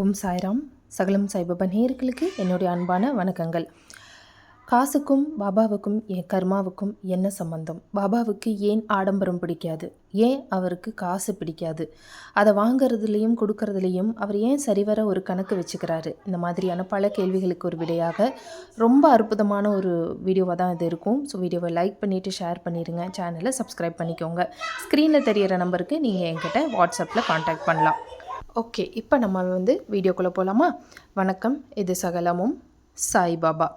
ஓம் சாய்ராம். சகலம் சாய்பாபா நேர்களுக்கு என்னுடைய அன்பான வணக்கங்கள். காசுக்கும் பாபாவுக்கும் என் கர்மாவுக்கும் என்ன சம்பந்தம்? பாபாவுக்கு ஏன் ஆடம்பரம் பிடிக்காது? ஏன் அவருக்கு காசு பிடிக்காது? அதை வாங்குறதுலேயும் கொடுக்கறதுலேயும் அவர் ஏன் சரிவர ஒரு கணக்கு வச்சுக்கிறாரு? இந்த மாதிரியான பல கேள்விகளுக்கு ஒரு விடையாக ரொம்ப அற்புதமான ஒரு வீடியோவாக தான் இது இருக்கும். ஸோ வீடியோவை லைக் பண்ணிவிட்டு ஷேர் பண்ணிடுங்க சேனலை சப்ஸ்கிரைப் பண்ணிக்கோங்க. ஸ்க்ரீனில் தெரியிற நம்பருக்கு நீங்கள் என்கிட்ட வாட்ஸ்அப்பில் காண்டாக்ட் பண்ணலாம். ஓகே இப்போ நம்ம வந்து வீடியோக்குள்ளே போகலாமா வணக்கம் இது சகலமும் சாய்பாபா.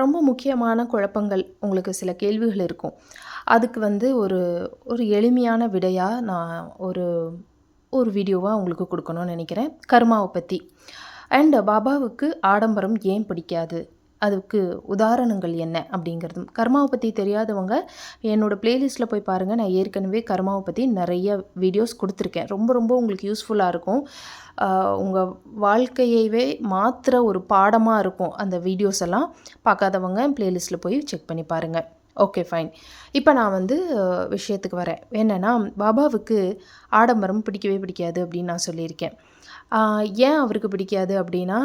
ரொம்ப முக்கியமான குழப்பங்கள் உங்களுக்கு சில கேள்விகள் இருக்கும். அதுக்கு வந்து ஒரு ஒரு எளிமையான விடையாக நான் ஒரு ஒரு வீடியோவாக உங்களுக்கு கொடுக்கணும்னு நினைக்கிறேன். கர்மாவை பற்றி அண்ட் பாபாவுக்கு ஆடம்பரம் ஏன் பிடிக்காது? அதுக்கு உதாரணங்கள் என்ன அப்படிங்கிறதும் கர்மாவை பற்றி தெரியாதவங்க என்னோடய ப்ளேலிஸ்ட்டில் போய் பாருங்கள் நான் ஏற்கனவே கர்மாவை பற்றி நிறைய வீடியோஸ் கொடுத்துருக்கேன். ரொம்ப ரொம்ப உங்களுக்கு யூஸ்ஃபுல்லாக இருக்கும். உங்கள் வாழ்க்கையவே மாத்திர ஒரு பாடமாக இருக்கும் அந்த வீடியோஸ் எல்லாம். பார்க்காதவங்க ப்ளேலிஸ்ட்டில் போய் செக் பண்ணி பாருங்கள் ஓகே ஃபைன் இப்போ நான் வந்து விஷயத்துக்கு வரேன். என்னென்னா பாபாவுக்கு ஆடம்பரம் பிடிக்கவே பிடிக்காது அப்படின்னு நான் சொல்லியிருக்கேன். ஏன் அவருக்கு பிடிக்காது அப்படின்னா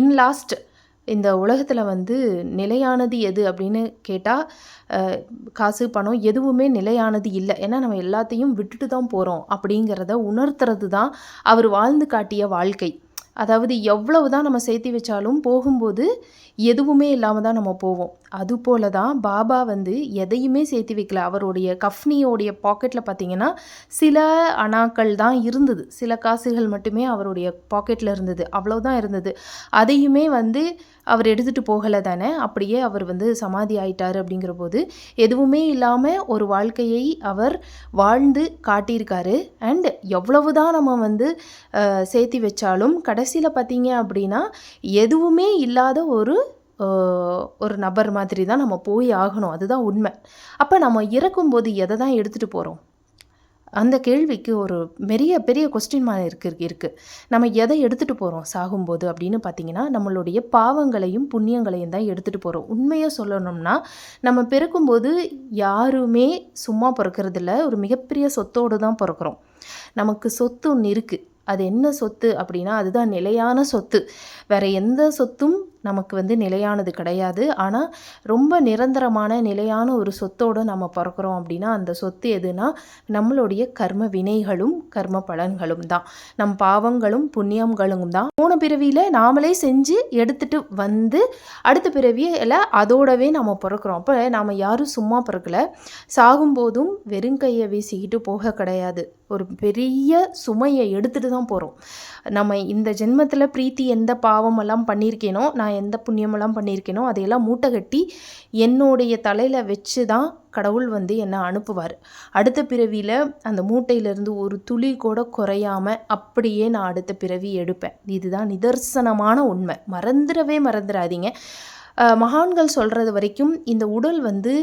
இன் லாஸ்ட் இந்த உலகத்தில் வந்து நிலையானது எது அப்படின்னு கேட்டால் காசு பணம் எதுவுமே நிலையானது இல்லை. ஏன்னா நம்ம எல்லாத்தையும் விட்டுட்டு தான் போகிறோம் அப்படிங்கிறத உணர்த்துறது தான் அவர் வாழ்ந்து காட்டிய வாழ்க்கை. அதாவது எவ்வளவு தான் நம்ம சேர்த்தி வச்சாலும் போகும்போது எதுவுமே இல்லாமல் தான் நம்ம போவோம். அதுபோல தான் பாபா வந்து எதையுமே சேர்த்து வைக்கல. அவருடைய கஃப்னியோடைய பாக்கெட்டில் பார்த்தீங்கன்னா சில அணாக்கள் தான் இருந்தது. சில காசுகள் மட்டுமே அவருடைய பாக்கெட்டில் இருந்தது. அவ்வளோதான் இருந்தது. அதையுமே வந்து அவர் எடுத்துகிட்டு போகலை தானே அப்படியே அவர் வந்து சமாதி ஆயிட்டார் அப்படிங்கிற போது எதுவுமே இல்லாமல் ஒரு வாழ்க்கையை அவர் வாழ்ந்து காட்டியிருக்காரு. அண்ட் எவ்வளவு தான் நம்ம வந்து சேர்த்தி வச்சாலும் கடைசியில் பார்த்தீங்க அப்படின்னா எதுவுமே இல்லாத ஒரு ஒரு நபர் மாதிரி தான் நம்ம போய் ஆகணும். அதுதான் உண்மை. அப்போ நம்ம இறக்கும்போது எதை தான் எடுத்துகிட்டு போகிறோம் அந்த கேள்விக்கு ஒரு பெரிய பெரிய கொஸ்டின் மாதிரி இருக்கு இருக்குது நம்ம எதை எடுத்துகிட்டு போகிறோம் சாகும்போது அப்படின்னு பார்த்தீங்கன்னா நம்மளுடைய பாவங்களையும் புண்ணியங்களையும் தான் எடுத்துகிட்டு போகிறோம் உண்மையாக சொல்லணும்னா நம்ம பிறக்கும்போது யாருமே சும்மா பிறக்கிறதில்ல ஒரு மிகப்பெரிய சொத்தோடு தான் பிறக்கிறோம். நமக்கு சொத்து ஒன்று இருக்குது அது என்ன சொத்து அப்படின்னா அதுதான் நிலையான சொத்து. வேறு எந்த சொத்தும் நமக்கு வந்து நிலையானது கிடையாது. ஆனால் ரொம்ப நிரந்தரமான நிலையான ஒரு சொத்தோடு நம்ம பிறக்கிறோம் அப்படின்னா அந்த சொத்து எதுனா நம்மளுடைய கர்ம வினைகளும் கர்ம பலன்களும் தான். நம் பாவங்களும் புண்ணியங்களும் தான். போன பிறவியில் நாமளே செஞ்சு எடுத்துட்டு வந்து அடுத்த பிறவியில் அதோடவே நம்ம பிறக்கிறோம். அப்போ நாம் யாரும் சும்மா பிறக்கல. சாகும்போதும் வெறுங்கையை வீசிக்கிட்டு போக கிடையாது. ஒரு பெரிய சுமையை எடுத்துகிட்டு தான் போகிறோம் நம்ம இந்த ஜென்மத்தில் பிரீத்தி எந்த பாவமெல்லாம் பண்ணியிருக்கேனோ நான் எந்த புண்ணியமெல்லாம் பண்ணியிருக்கேனோ அதையெல்லாம் மூட்டை கட்டி என்னுடைய தலையில் வச்சு தான் கடவுள் வந்து என்னை அனுப்புவார். அடுத்த பிறவியில் அந்த மூட்டையிலேருந்து ஒரு துளி கூட குறையாம அப்படியே நான் அடுத்த பிறவி எடுப்பேன். இதுதான் நிதர்சனமான உண்மை. மறந்துடவே மறந்துடாதீங்க. மகான்கள் சொல்கிறது வரைக்கும் இந்த உடல் வந்து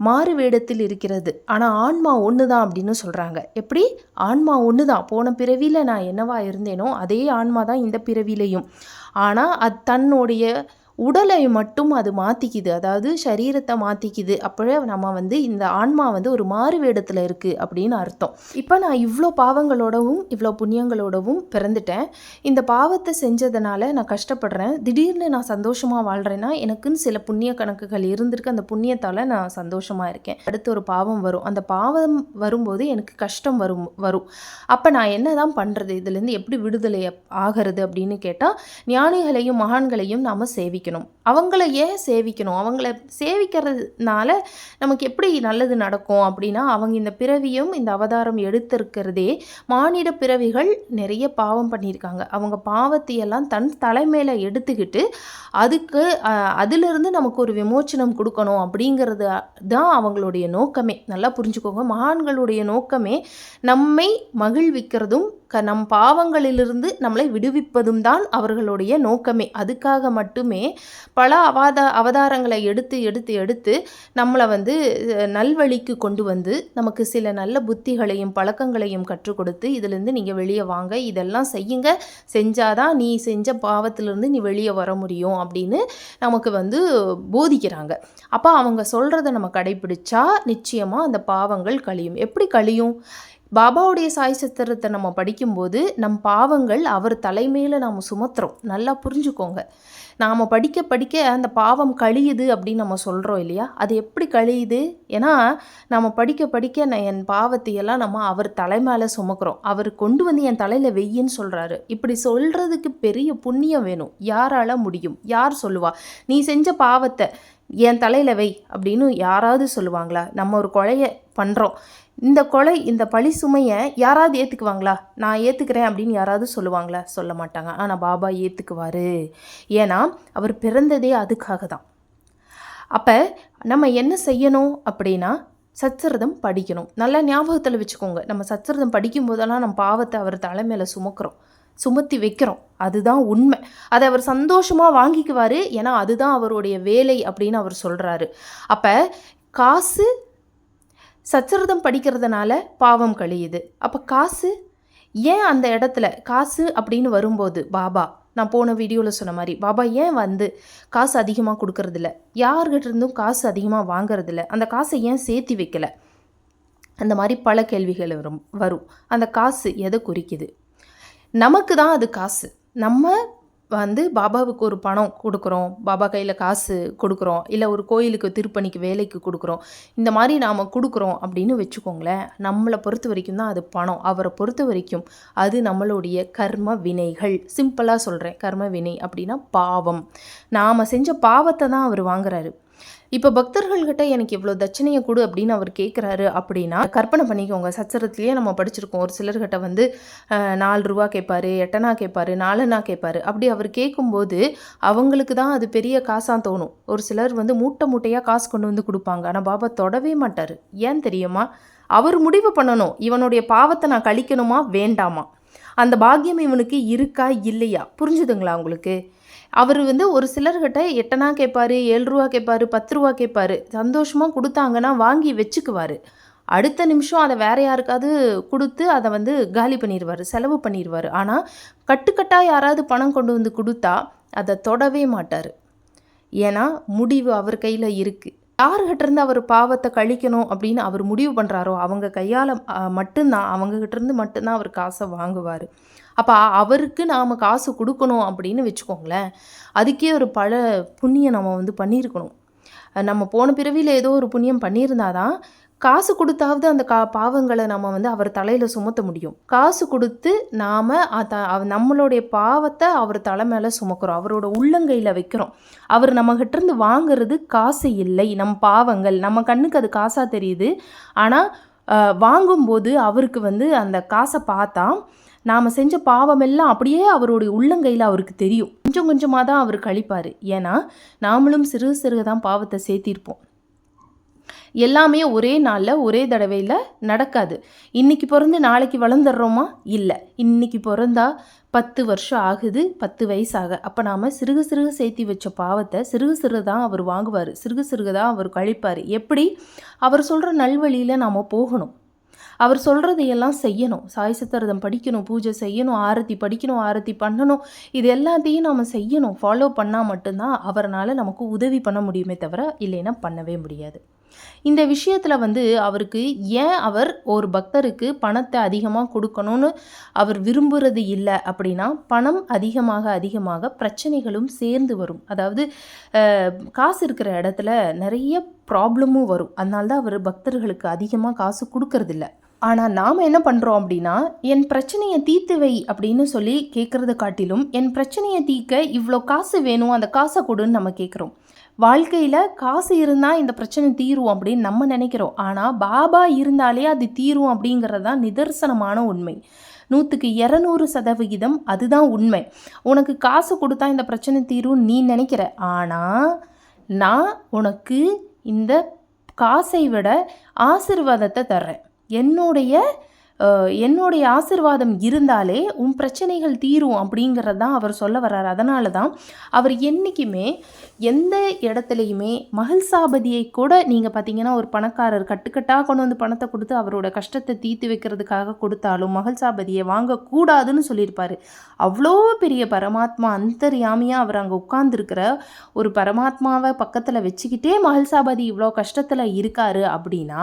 மாறு வேடத்தில் இருக்கிறது. ஆனால் ஆன்மா ஒன்று தான் அப்படின்னு சொல்கிறாங்க எப்படி? ஆன்மா ஒன்று தான் போன பிறவியில் நான் என்னவா இருந்தேனோ அதே ஆன்மா தான் இந்த பிறவிலையும் ஆனால் அது தன்னுடைய உடலை மட்டும் அது மாற்றிக்குது அதாவது சரீரத்தை மாற்றிக்குது அப்போவே நம்ம வந்து இந்த ஆன்மா வந்து ஒரு மாறு வேடத்தில் இருக்குது அப்படின்னு அர்த்தம். இப்போ நான் இவ்வளோ பாவங்களோடவும் இவ்வளோ புண்ணியங்களோடவும் பிறந்துட்டேன். இந்த பாவத்தை செஞ்சதுனால நான் கஷ்டப்படுறேன். திடீர்னு நான் சந்தோஷமாக வாழ்கிறேன்னா எனக்குன்னு சில புண்ணிய கணக்குகள் இருந்திருக்கு. அந்த புண்ணியத்தால் நான் சந்தோஷமாக இருக்கேன். அடுத்து ஒரு பாவம் வரும். அந்த பாவம் வரும்போது எனக்கு கஷ்டம் வரும் வரும். அப்போ நான் என்ன தான் பண்ணுறது இதுலேருந்து எப்படி விடுதலை ஆகிறது அப்படின்னு கேட்டால் ஞானிகளையும் மகான்களையும் நாம் சேவிக்கணும். அவங்கள ஏன் சேவிக்கணும்? அவங்கள சேவிக்கிறதுனால நமக்கு எப்படி நல்லது நடக்கும் அப்படின்னா அவங்க இந்த பிறவியும் இந்த அவதாரம் எடுத்திருக்கிறதே மானிட பிறவிகள் நிறைய பாவம் பண்ணியிருக்காங்க. அவங்க பாவத்தையெல்லாம் தன் தலைமையில் எடுத்துக்கிட்டு அதுக்கு அதிலிருந்து நமக்கு ஒரு விமோச்சனம் கொடுக்கணும் அப்படிங்கிறது தான் அவங்களுடைய நோக்கமே. நல்லா புரிஞ்சுக்கோங்க. மகான்களுடைய நோக்கமே நம்மை மகிழ்விக்கிறதும் க நம் பாவங்களிலிருந்து நம்மளை விடுவிப்பதும் தான் அவர்களுடைய நோக்கமே. அதுக்காக மட்டுமே பல அவாத அவதாரங்களை எடுத்து எடுத்து எடுத்து நம்மளை வந்து நல்வழிக்கு கொண்டு வந்து நமக்கு சில நல்ல புத்திகளையும் பழக்கங்களையும் கற்றுக் கொடுத்து இதிலேருந்து நீங்கள் வெளியே வாங்க இதெல்லாம் செய்யுங்க. செஞ்சாதான் நீ செஞ்ச பாவத்திலிருந்து நீ வெளியே வர முடியும் அப்படின்னு நமக்கு வந்து போதிக்கிறாங்க. அப்போ அவங்க சொல்கிறத நம்ம கடைபிடிச்சா நிச்சயமாக அந்த பாவங்கள் கழியும். எப்படி கழியும்? பாபாவுடைய சாய் சத்திரத்தை நம்ம படிக்கும்போது நம் பாவங்கள் அவர் தலைமையில் நாம் சுமத்துறோம். நல்லா புரிஞ்சுக்கோங்க. நாம் படிக்க படிக்க அந்த பாவம் கழியுது அப்படின்னு நம்ம சொல்கிறோம் இல்லையா? அது எப்படி கழியுது? ஏன்னா நம்ம படிக்க படிக்க நான் என் பாவத்தையெல்லாம் நம்ம அவர் தலை மேலே சுமக்கிறோம். அவர் கொண்டு வந்து என் தலையில் வெய்யின்னு சொல்கிறாரு இப்படி சொல்கிறதுக்கு பெரிய புண்ணியம் வேணும். யாரால முடியும்? யார் சொல்லுவா? நீ செஞ்ச பாவத்தை என் தலையில் வை அப்படின்னு யாராவது சொல்லுவாங்களா? நம்ம ஒரு கொலையை பண்ணுறோம் இந்த கொலை இந்த பழி சுமையை யாராவது ஏற்றுக்குவாங்களா நான் ஏற்றுக்கிறேன் அப்படின்னு யாராவது சொல்லுவாங்களா? சொல்ல மாட்டாங்க. ஆனால் பாபா ஏற்றுக்குவார் ஏன்னா அவர் பிறந்ததே அதுக்காக தான். அப்போ நம்ம என்ன செய்யணும் அப்படின்னா சச்சரிதம் படிக்கணும். நல்லா ஞாபகத்தில் வச்சுக்கோங்க. நம்ம சச்சரிதம் படிக்கும் போதெல்லாம் நம்ம பாவத்தை அவர் தலைமையில் சுமக்கிறோம். சுமத்தி வைக்கிறோம். அதுதான் உண்மை. அதை அவர் சந்தோஷமாக வாங்கிக்குவார். ஏன்னா அதுதான் அவருடைய வேலை அப்படின்னு அவர் சொல்கிறாரு அப்போ காசு சச்சரிதம் படிக்கிறதுனால பாவம் கழியுது. அப்போ காசு ஏன் அந்த இடத்துல? காசு அப்படின்னு வரும்போது பாபா நான் போன வீடியோவில் சொன்ன மாதிரி பாபா ஏன் வந்து காசு அதிகமாக கொடுக்கறதில்ல? யார்கிட்ட இருந்தும் காசு அதிகமாக வாங்குறதில்ல? அந்த காசை ஏன் சேர்த்தி வைக்கல? அந்த மாதிரி பல கேள்விகள் வரும் வரும். அந்த காசு எதை குறிக்குது? நமக்கு தான் அது காசு. நம்ம வந்து பாபாவுக்கு ஒரு பணம் கொடுக்குறோம். பாபா கையில் காசு கொடுக்குறோம். இல்லை ஒரு கோயிலுக்கு திருப்பணிக்கு வேலைக்கு கொடுக்குறோம். இந்த மாதிரி நாம் கொடுக்குறோம் அப்படின்னு வச்சுக்கோங்களேன் நம்மளை பொறுத்த வரைக்கும் தான் அது பணம். அவரை பொறுத்த வரைக்கும் அது நம்மளுடைய கர்ம வினைகள். சிம்பிளாக சொல்கிறேன் கர்ம வினை அப்படின்னா பாவம். நாம் செஞ்ச பாவத்தை தான் அவர் வாங்குறாரு. இப்போ பக்தர்கள்கிட்ட எனக்கு இவ்வளோ தட்சணையை கொடு அப்படின்னு அவர் கேட்குறாரு அப்படின்னா கற்பனை பண்ணிக்கோங்க. சச்சரத்துலேயே நம்ம படிச்சிருக்கோம். ஒரு சிலர்கிட்ட வந்து நாலு ரூபா கேட்பாரு எட்டனா கேட்பாரு நாலுனா கேட்பாரு அப்படி அவர் கேட்கும்போது அவங்களுக்கு தான் அது பெரிய காசாக தோணும். ஒரு சிலர் வந்து மூட்டை மூட்டையாக காசு கொண்டு வந்து கொடுப்பாங்க. ஆனால் பாபா தொடவே மாட்டார். ஏன் தெரியுமா? அவர் முடிவு பண்ணணும். இவனுடைய பாவத்தை நான் கழிக்கணுமா? வேண்டாமா? அந்த பாக்கியம் இவனுக்கு இருக்கா? இல்லையா? புரிஞ்சுதுங்களா உங்களுக்கு? அவர் வந்து ஒரு சிலர்கிட்ட எட்டனா கேட்பாரு ஏழு ரூபா கேட்பாரு பத்து ரூபா கேட்பாரு சந்தோஷமாக கொடுத்தாங்கன்னா வாங்கி வச்சுக்குவார். அடுத்த நிமிஷம் அதை வேற யாருக்காவது கொடுத்து அதை வந்து காலி பண்ணிடுவார் செலவு பண்ணிடுவார் ஆனால் கட்டுக்கட்டாக யாராவது பணம் கொண்டு வந்து கொடுத்தா அதை தொடவே மாட்டார். ஏன்னா முடிவு அவர் கையில் இருக்குது யார்கிட்டேருந்து அவர் பாவத்தை கழிக்கணும் அப்படின்னு அவர் முடிவு பண்ணுறாரோ அவங்க கையால் மட்டும்தான் அவங்ககிட்டேருந்து மட்டும்தான் அவர் காசை வாங்குவார். அப்போ அவருக்கு நாம் காசு கொடுக்கணும் அப்படின்னு வச்சுக்கோங்களேன். அதுக்கே ஒரு பல புண்ணியம் நம்ம வந்து பண்ணியிருக்கணும். நம்ம போன பிறவியில் ஏதோ ஒரு புண்ணியம் பண்ணியிருந்தாதான் காசு கொடுத்தாவது அந்த கா பாவங்களை நம்ம வந்து அவர் தலையில் சுமத்த முடியும். காசு கொடுத்து நாம் நம்மளுடைய பாவத்தை அவர் தலை மேலே சுமக்கிறோம். அவரோட உள்ளங்கையில் வைக்கிறோம். அவர் நம்மகிட்டேருந்து வாங்கிறது வாங்குறது காசு இல்லை. நம் பாவங்கள் நம்ம கண்ணுக்கு அது காசாக தெரியுது. ஆனால் வாங்கும்போது அவருக்கு வந்து அந்த காசை பார்த்தா நாம் செஞ்ச பாவமெல்லாம் அப்படியே அவருடைய உள்ளங்கையில் அவருக்கு தெரியும். கொஞ்சம் கொஞ்சமாக தான் அவர் கழிப்பார். ஏன்னா நாமளும் சிறு சிறுக தான் பாவத்தை சேர்த்திருப்போம். எல்லாமே ஒரே நாளில் ஒரே தடவையில் நடக்காது. இன்றைக்கி பிறந்து நாளைக்கு வளர்ந்துடுறோமா? இல்லை. இன்னைக்கு பிறந்தா பத்து வருஷம் ஆகுது பத்து வயசாக. அப்போ நாம் சிறுக சிறுக சேர்த்தி வச்ச பாவத்தை சிறுக சிறுக தான் அவர் வாங்குவார். சிறுக சிறுக தான் அவர் கழிப்பார். எப்படி? அவர் சொல்கிற நல்வழியில் நாம் போகணும். அவர் சொல்கிறதையெல்லாம் செய்யணும். சாய் சித்திரதம் படிக்கணும் பூஜை செய்யணும் ஆரத்தி படிக்கணும் ஆரத்தி பண்ணணும். இது எல்லாத்தையும் நாம் செய்யணும். ஃபாலோ பண்ணால் மட்டும்தான் அவரால் நமக்கு உதவி பண்ண முடியுமே தவிர இல்லைன்னா பண்ணவே முடியாது. இந்த விஷயத்தில் வந்து அவருக்கு ஏன் அவர் ஒரு பக்தருக்கு பணத்தை அதிகமாக கொடுக்கணும்னு அவர் விரும்புகிறது இல்லை அப்படின்னா பணம் அதிகமாக அதிகமாக பிரச்சனைகளும் சேர்ந்து வரும். அதாவது காசு இருக்கிற இடத்துல நிறைய ப்ராப்ளமும் வரும். அதனால தான் அவர் பக்தர்களுக்கு அதிகமாக காசு கொடுக்கறதில்ல. ஆனால் நாம் என்ன பண்ணுறோம் அப்படின்னா என் பிரச்சனையை தீர்த்து வை அப்படின்னு சொல்லி கேட்குறத காட்டிலும் என் பிரச்சனையை தீர்க்க இவ்வளோ காசு வேணும் அந்த காசை கொடுன்னு நம்ம கேட்குறோம் வாழ்க்கையில் காசு இருந்தால் இந்த பிரச்சனை தீரும் அப்படின்னு நம்ம நினைக்கிறோம். ஆனால் பாபா இருந்தாலே அது தீரும் அப்படிங்கிறது தான் நிதர்சனமான உண்மை. நூற்றுக்கு இரநூறு சதவிகிதம் அதுதான் உண்மை. உனக்கு காசு கொடுத்தா இந்த பிரச்சனை தீரும் நீ நினைக்கிற. ஆனால் நான் உனக்கு இந்த காசை விட ஆசிர்வாதத்தை தர்றேன். என்னுடைய என்னுடைய ஆசிர்வாதம் இருந்தாலே உன் பிரச்சனைகள் தீரும் அப்படிங்கிறது தான் அவர் சொல்ல வர்றார். அதனால தான் அவர் என்றைக்குமே எந்த இடத்துலையுமே மகிழ்சாபதியை கூட நீங்கள் பார்த்தீங்கன்னா ஒரு பணக்காரர் கட்டுக்கட்டாக கொண்டு வந்து பணத்தை கொடுத்து அவரோட கஷ்டத்தை தீர்த்து வைக்கிறதுக்காக கொடுத்தாலும் மகிழ்சாபதியை வாங்கக்கூடாதுன்னு சொல்லியிருப்பார். அவ்வளோ பெரிய பரமாத்மா அந்தர்யாமியாக அவர் அங்கே உட்கார்ந்துருக்கிற ஒரு பரமாத்மாவை பக்கத்தில் வச்சுக்கிட்டே மகிழ்சாபதி இவ்வளோ கஷ்டத்தில் இருக்காரு அப்படின்னா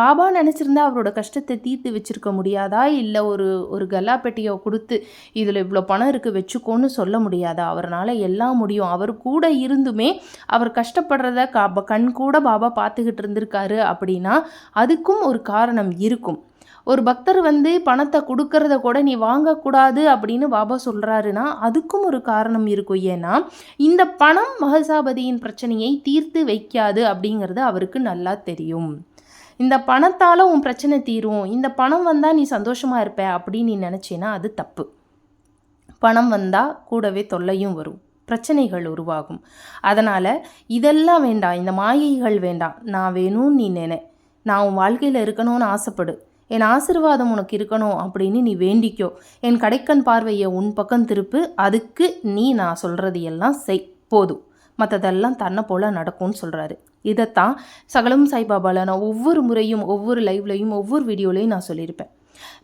பாபா நினச்சிருந்தா அவரோட கஷ்டத்தை தீர்த்து வச்சிருக்க வச்சுக்க முடியாதா? இல்லை ஒரு ஒரு கல்லாப்பெட்டியை கொடுத்து இதில் இவ்வளோ பணம் இருக்குது வச்சுக்கோன்னு சொல்ல முடியாதா? அவரால் எல்லாம் முடியும். அவர் கூட இருந்துமே அவர் கஷ்டப்படுறத கா கண் கூட பாபா பார்த்துக்கிட்டு இருந்திருக்காரு அப்படின்னா அதுக்கும் ஒரு காரணம் இருக்கும். ஒரு பக்தர் வந்து பணத்தை கொடுக்கறத கூட நீ வாங்கக்கூடாது அப்படின்னு பாபா சொல்கிறாருன்னா அதுக்கும் ஒரு காரணம் இருக்கும். ஏன்னா இந்த பணம் மகசாபதியின் பிரச்சனையை தீர்த்து வைக்காது அப்படிங்கிறது அவருக்கு நல்லா தெரியும். இந்த பணத்தால் உன் பிரச்சனை தீரும். இந்த பணம் வந்தால் நீ சந்தோஷமாக இருப்ப அப்படின்னு நீ நினச்சேன்னா அது தப்பு. பணம் வந்தால் கூடவே தொல்லையும் வரும். பிரச்சனைகள் உருவாகும். அதனால் இதெல்லாம் வேண்டாம். இந்த மாயைகள் வேண்டாம். நான் வேணும்னு நீ நினை. நான் உன் வாழ்க்கையில் இருக்கணும்னு ஆசைப்படு. என் ஆசிர்வாதம் உனக்கு இருக்கணும் அப்படின்னு நீ வேண்டிக்கோ. என் கடைக்கண் பார்வையை உன் பக்கம் திருப்பு. அதுக்கு நீ நான் சொல்கிறது எல்லாம் செய். போதும். மற்றதெல்லாம் தன்னை போல் நடக்கும்னு சொல்கிறாரு இதைத்தான் சகலம் சாய்பாபாவில் நான் ஒவ்வொரு முறையும் ஒவ்வொரு லைவ்லையும் ஒவ்வொரு வீடியோலையும் நான் சொல்லியிருப்பேன்.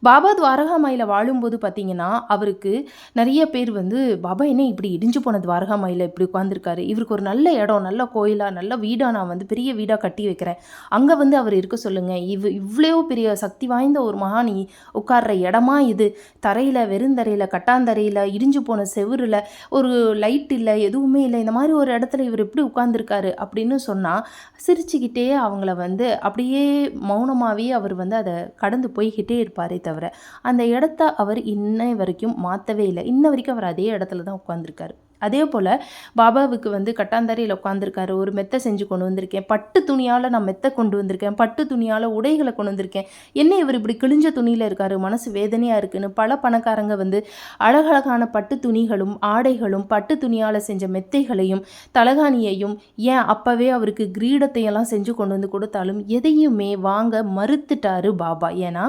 பாபா துவாரகாமாயில் வாழும்போது பார்த்தீங்கன்னா அவருக்கு நிறைய பேர் வந்து பாபா என்ன இப்படி இடிஞ்சு போன துவாரகாமாயில் இப்படி உட்காந்துருக்காரு இவருக்கு ஒரு நல்ல இடம் நல்ல கோயிலாக நல்ல வீடாக நான் வந்து பெரிய வீடாக கட்டி வைக்கிறேன். அங்கே வந்து அவர் இருக்க சொல்லுங்கள் இவ் இவ்வளோ பெரிய சக்தி வாய்ந்த ஒரு மகானி உட்கார்ற இடமா இது. தரையில் வெறுந்தரையில் கட்டாந்தரையில் இடிஞ்சு போன செவரில் ஒரு லைட் இல்லை எதுவுமே இல்லை. இந்த மாதிரி ஒரு இடத்துல இவர் எப்படி உட்காந்துருக்காரு அப்படின்னு சொன்னால் சிரிச்சுக்கிட்டே அவங்கள வந்து அப்படியே மௌனமாகவே அவர் வந்து அதை கடந்து போய்கிட்டே இருப்பார். தவிர அந்த இடத்த அவர் இன்ன வரைக்கும் மாற்றவே இல்லை. இன்ன வரைக்கும் அவர் அதே இடத்துல தான் உட்காந்துருக்காரு அதே போல் பாபாவுக்கு வந்து கட்டாந்தரையில் உட்காந்துருக்காரு ஒரு மெத்தை செஞ்சு கொண்டு வந்திருக்கேன். பட்டு துணியால் நான் மெத்தை கொண்டு வந்திருக்கேன். பட்டு துணியால் உடைகளை கொண்டு வந்திருக்கேன். என்ன இவர் இப்படி கிழிஞ்ச துணியில் இருக்காரு. மனசு வேதனையாக இருக்குன்னு பல பணக்காரங்க வந்து அழகழகான பட்டு துணிகளும் ஆடைகளும் பட்டு துணியால் செஞ்ச மெத்தைகளையும் தலகாணியையும் ஏன் அப்போவே அவருக்கு கிரீடத்தையெல்லாம் செஞ்சு கொண்டு வந்து கொடுத்தாலும் எதையுமே வாங்க மறுத்துட்டாரு பாபா. ஏன்னா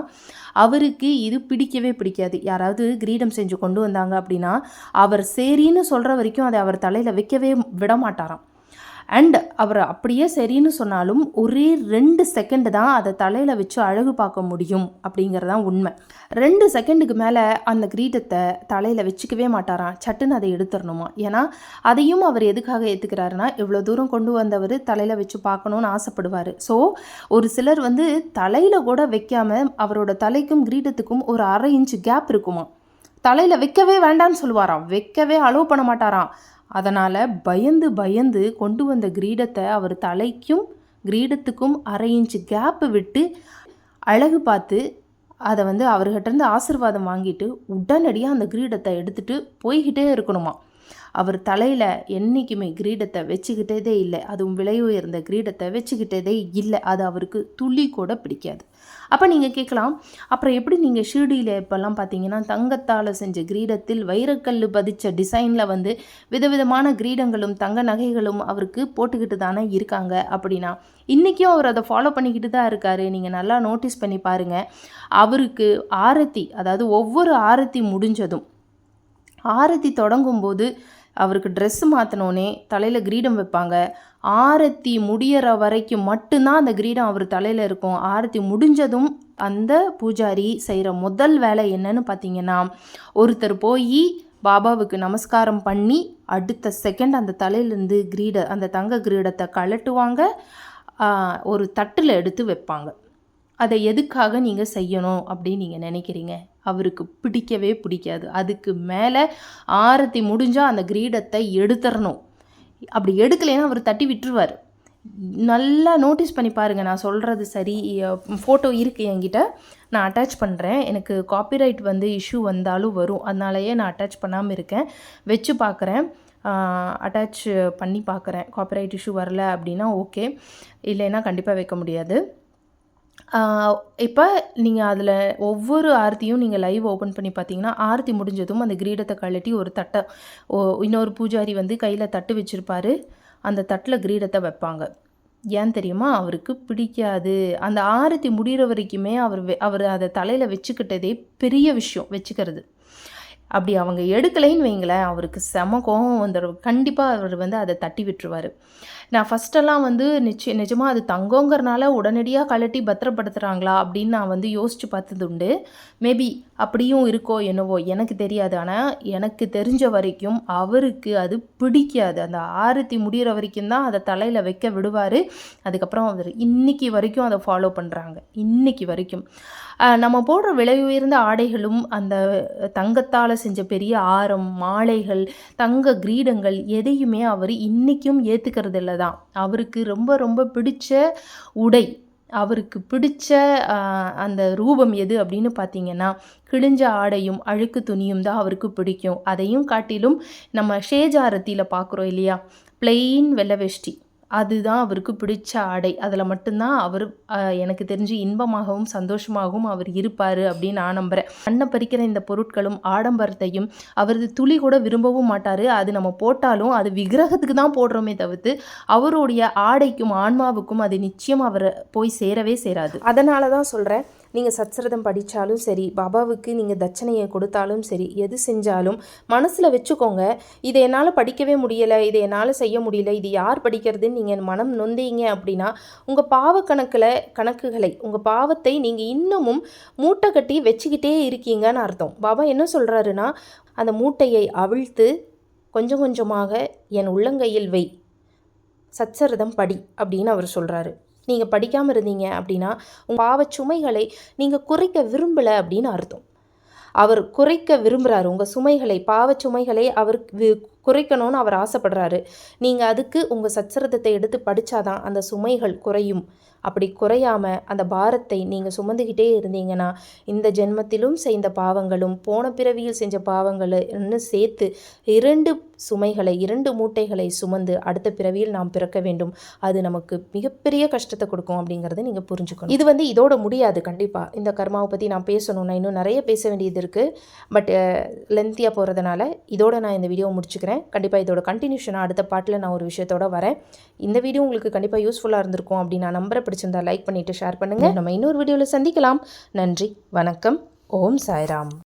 அவருக்கு இது பிடிக்கவே பிடிக்காது. யாராவது கிரீடம் செஞ்சு கொண்டு வந்தாங்க அப்படின்னா அவர் சரின்னு சொல்கிற வரைக்கும் அதை அவர் தலையில் வைக்கவே விட மாட்டாராம் அண்ட் அவர் அப்படியே சரின்னு சொன்னாலும் ஒரே ரெண்டு செகண்டு தான் அதை தலையில் வச்சு அழகு பார்க்க முடியும் அப்படிங்கிறதான் உண்மை. ரெண்டு செகண்டுக்கு மேலே அந்த கிரீட்டத்தை தலையில் வச்சுக்கவே மாட்டாராம். சட்டுன்னு அதை எடுத்துடணுமா ஏன்னா அதையும் அவர் எதுக்காக ஏற்றுக்கிறாருன்னா இவ்வளோ தூரம் கொண்டு வந்தவர் தலையில் வச்சு பார்க்கணுன்னு ஆசைப்படுவார். ஸோ ஒரு சிலர் வந்து தலையில் கூட வைக்காமல் அவரோட தலைக்கும் கிரீட்டத்துக்கும் ஒரு அரை இன்ச்சு கேப் இருக்குமா தலையில் வைக்கவே வேண்டாம்னு சொல்லுவாராம். வைக்கவே அலோவ் பண்ண மாட்டாராம். அதனால் பயந்து பயந்து கொண்டு வந்த கிரீடத்தை அவர் தலைக்கும் கிரீடத்துக்கும் அரை இன்ச்சு கேப்பு விட்டு அழகு பார்த்து அதை வந்து அவர்கிட்டருந்து ஆசிர்வாதம் வாங்கிட்டு உடனடியாக அந்த கிரீடத்தை எடுத்துகிட்டு போய்கிட்டே இருக்கணுமா அவர் தலையில் என்றைக்குமே கிரீடத்தை வச்சுக்கிட்டதே இல்லை. அதுவும் விலை உயர்ந்த கிரீடத்தை வச்சுக்கிட்டதே இல்லை. அது அவருக்கு துளி கூட பிடிக்காது. அப்போ நீங்கள் கேட்கலாம் அப்புறம் எப்படி நீங்கள் ஷீர்டியில் இப்போல்லாம் பார்த்தீங்கன்னா தங்கத்தால் செஞ்ச கிரீடத்தில் வைரக்கல் பதிச்ச டிசைனில் வந்து விதவிதமான கிரீடங்களும் தங்க நகைகளும் அவருக்கு போட்டுக்கிட்டு தானே இருக்காங்க அப்படின்னா இன்றைக்கும் அவர் அதை ஃபாலோ பண்ணிக்கிட்டு தான் இருக்கார். நீங்கள் நல்லா நோட்டீஸ் பண்ணி பாருங்கள் அவருக்கு ஆரத்தி அதாவது ஒவ்வொரு ஆரத்தி முடிஞ்சதும் ஆரத்தி தொடங்கும்போது அவருக்கு ட்ரெஸ்ஸு மாற்றினோன்னே தலையில் கிரீடம் வைப்பாங்க. ஆரத்தி முடியிற வரைக்கும் மட்டும்தான் அந்த கிரீடம் அவர் தலையில் இருக்கும். ஆரத்தி முடிஞ்சதும் அந்த பூஜாரி செய்கிற முதல் வேலை என்னன்னு பார்த்தீங்கன்னா ஒருத்தர் போய் பாபாவுக்கு நமஸ்காரம் பண்ணி அடுத்த செகண்ட் அந்த தலையிலேருந்து கிரீட அந்த தங்க கிரீடத்தை கழட்டுவாங்க. ஒரு தட்டில் எடுத்து வைப்பாங்க. அதை எதுக்காக நீங்கள் செய்யணும் அப்படின்னு நீங்கள் நினைக்கிறீங்க? அவருக்கு பிடிக்கவே பிடிக்காது. அதுக்கு மேலே ஆரத்தி முடிஞ்சால் அந்த கிரீடத்தை எடுத்துடணும் அப்படி எடுக்கலைன்னா அவர் தட்டி விட்டுருவார். நல்லா நோட்டீஸ் பண்ணி பாருங்கள் நான் சொல்கிறது சரி. ஃபோட்டோ இருக்குது என்கிட்ட. நான் அட்டாச் பண்ணுறேன் எனக்கு காப்பிரைட் வந்து இஷ்யூ வந்தாலும் வரும். அதனாலயே நான் அட்டாச் பண்ணாமல் இருக்கேன். வச்சு பார்க்குறேன் அட்டாச் பண்ணி பார்க்குறேன் காப்பிரைட் இஷ்யூ வரல அப்படின்னா ஓகே இல்லைன்னா கண்டிப்பாக வைக்க முடியாது. இப்போ நீங்கள் அதில் ஒவ்வொரு ஆர்த்தியும் நீங்கள் லைவ் ஓப்பன் பண்ணி பார்த்தீங்கன்னா ஆரத்தி முடிஞ்சதும் அந்த கிரீடத்தை கழட்டி ஒரு தட்டை ஓ இன்னொரு பூஜாரி வந்து கையில் தட்டு வச்சுருப்பாரு. அந்த தட்டில் கிரீடத்தை வைப்பாங்க. ஏன் தெரியுமா? அவருக்கு பிடிக்காது. அந்த ஆரத்தி முடிகிற வரைக்குமே அவர் அவர் அதை தலையில் வச்சுக்கிட்டதே பெரிய விஷயம் வச்சுக்கிறது. அப்படி அவங்க எடுக்கலைன்னு வைங்களேன் அவருக்கு செம கோபம் வந்துடும். கண்டிப்பாக அவர் வந்து அதை தட்டி விட்டுருவார். நான் ஃபஸ்ட்டெல்லாம் வந்து நிச்சய நிஜமாக அது தங்கங்கிறனால உடனடியாக கழட்டி பத்திரப்படுத்துகிறாங்களா அப்படின்னு நான் வந்து யோசித்து பார்த்தது உண்டு. மேபி அப்படியும் இருக்கோ என்னவோ எனக்கு தெரியாது. ஆனால் எனக்கு தெரிஞ்ச வரைக்கும் அவருக்கு அது பிடிக்காது. அந்த ஆரத்தி முடிகிற வரைக்கும் தான் அதை தலையில் வைக்க விடுவார். அதுக்கப்புறம் அவர் இன்னைக்கு வரைக்கும் அதை ஃபாலோ பண்ணுறாங்க இன்னைக்கு வரைக்கும். நம்ம போடுற விலை உயர்ந்த ஆடைகளும் அந்த தங்கத்தால் செஞ்ச பெரிய ஆரம் மாலைகள் தங்க கிரீடங்கள் எதையுமே அவர் இன்றைக்கும் ஏற்றுக்கிறது இல்லை தான். அவருக்கு ரொம்ப ரொம்ப பிடிச்ச உடை அவருக்கு பிடிச்ச அந்த ரூபம் எது அப்படின்னு பார்த்தீங்கன்னா கிழிஞ்ச ஆடையும் அழுக்கு துணியும் தான் அவருக்கு பிடிக்கும். அதையும் காட்டிலும் நம்ம ஷேஜாரத்தியில் பார்க்குறோம் இல்லையா? பிளெயின் வெள்ளை வெஷ்டி. அதுதான் அவருக்கு பிடிச்ச ஆடை. அதில் மட்டும்தான் அவர் எனக்கு தெரிஞ்சு இன்பமாகவும் சந்தோஷமாகவும் அவர் இருப்பார் அப்படின்னு நான் நம்புகிறேன் கண்ணை பறிக்கிற இந்த பொருட்களும் ஆடம்பரத்தையும் அவரது துளி கூட விரும்பவும் மாட்டார். அது நம்ம போட்டாலும் அது விக்கிரகத்துக்கு தான் போடுறோமே தவிர்த்து அவருடைய ஆடைக்கும் ஆன்மாவுக்கும் அது நிச்சயம் அவரை போய் சேரவே சேராது. அதனால தான் சொல்கிறேன் நீங்கள் சச்சரதம் படித்தாலும் சரி பாபாவுக்கு நீங்கள் தட்சணையை கொடுத்தாலும் சரி எது செஞ்சாலும் மனசில் வச்சுக்கோங்க. இதை என்னால் படிக்கவே முடியலை இதை என்னால் செய்ய முடியல இது யார் படிக்கிறதுன்னு நீங்கள் மனம் நொந்தீங்க அப்படின்னா உங்கள் பாவ கணக்கில் கணக்குகளை உங்கள் பாவத்தை நீங்கள் இன்னமும் மூட்டை கட்டி வச்சுக்கிட்டே இருக்கீங்கன்னு அர்த்தம். பாபா என்ன சொல்கிறாருன்னா அந்த மூட்டையை அவிழ்த்து கொஞ்சம் கொஞ்சமாக என் உள்ளங்கையில் வை சச்சரதம் படி அப்படின்னு அவர் சொல்கிறாரு நீங்கள் படிக்காமல் இருந்தீங்க அப்படின்னா உங்கள் பாவச் சுமைகளை நீங்கள் குறைக்க விரும்பலை அப்படின்னு அர்த்தம். அவர் குறைக்க விரும்புகிறாரு உங்கள் சுமைகளை பாவச் சுமைகளை அவர் குறைக்கணும்னு அவர் ஆசைப்படுறாரு. நீங்கள் அதுக்கு உங்கள் சச்சரதத்தை எடுத்து படித்தாதான் அந்த சுமைகள் குறையும். அப்படி குறையாமல் அந்த பாரத்தை நீங்கள் சுமந்துக்கிட்டே இருந்தீங்கன்னா இந்த ஜென்மத்திலும் செய்த பாவங்களும் போன பிறவியில் செஞ்ச பாவங்களை இன்னும் சேர்த்து இரண்டு சுமைகளை இரண்டு மூட்டைகளை சுமந்து அடுத்த பிறவியில் நாம் பிறக்க வேண்டும். அது நமக்கு மிகப்பெரிய கஷ்டத்தை கொடுக்கும் அப்படிங்கிறத நீங்கள் புரிஞ்சுக்கணும். இது வந்து இதோட முடியாது கண்டிப்பாக இந்த கர்மாவை பற்றி நான் பேசணும்னா இன்னும் நிறைய பேச வேண்டியது இருக்குது பட் லென்த்தியாக போகிறதுனால இதோட நான் இந்த வீடியோ முடிச்சுக்கிறேன். கண்டிப்பாக இதோட கண்டினியூஷனாக அடுத்த பாட்டில் நான் ஒரு விஷயத்தோட வரேன். இந்த வீடியோ உங்களுக்கு கண்டிப்பாக யூஸ்ஃபுல்லாக இருந்திருக்கும் அப்படின்னு நான் நம்பரை பிடிச்சிருந்தா லைக் பண்ணிவிட்டு ஷேர் பண்ணுங்கள் நம்ம இன்னொரு வீடியோவில் சந்திக்கலாம். நன்றி வணக்கம். ஓம் சாய்ராம்.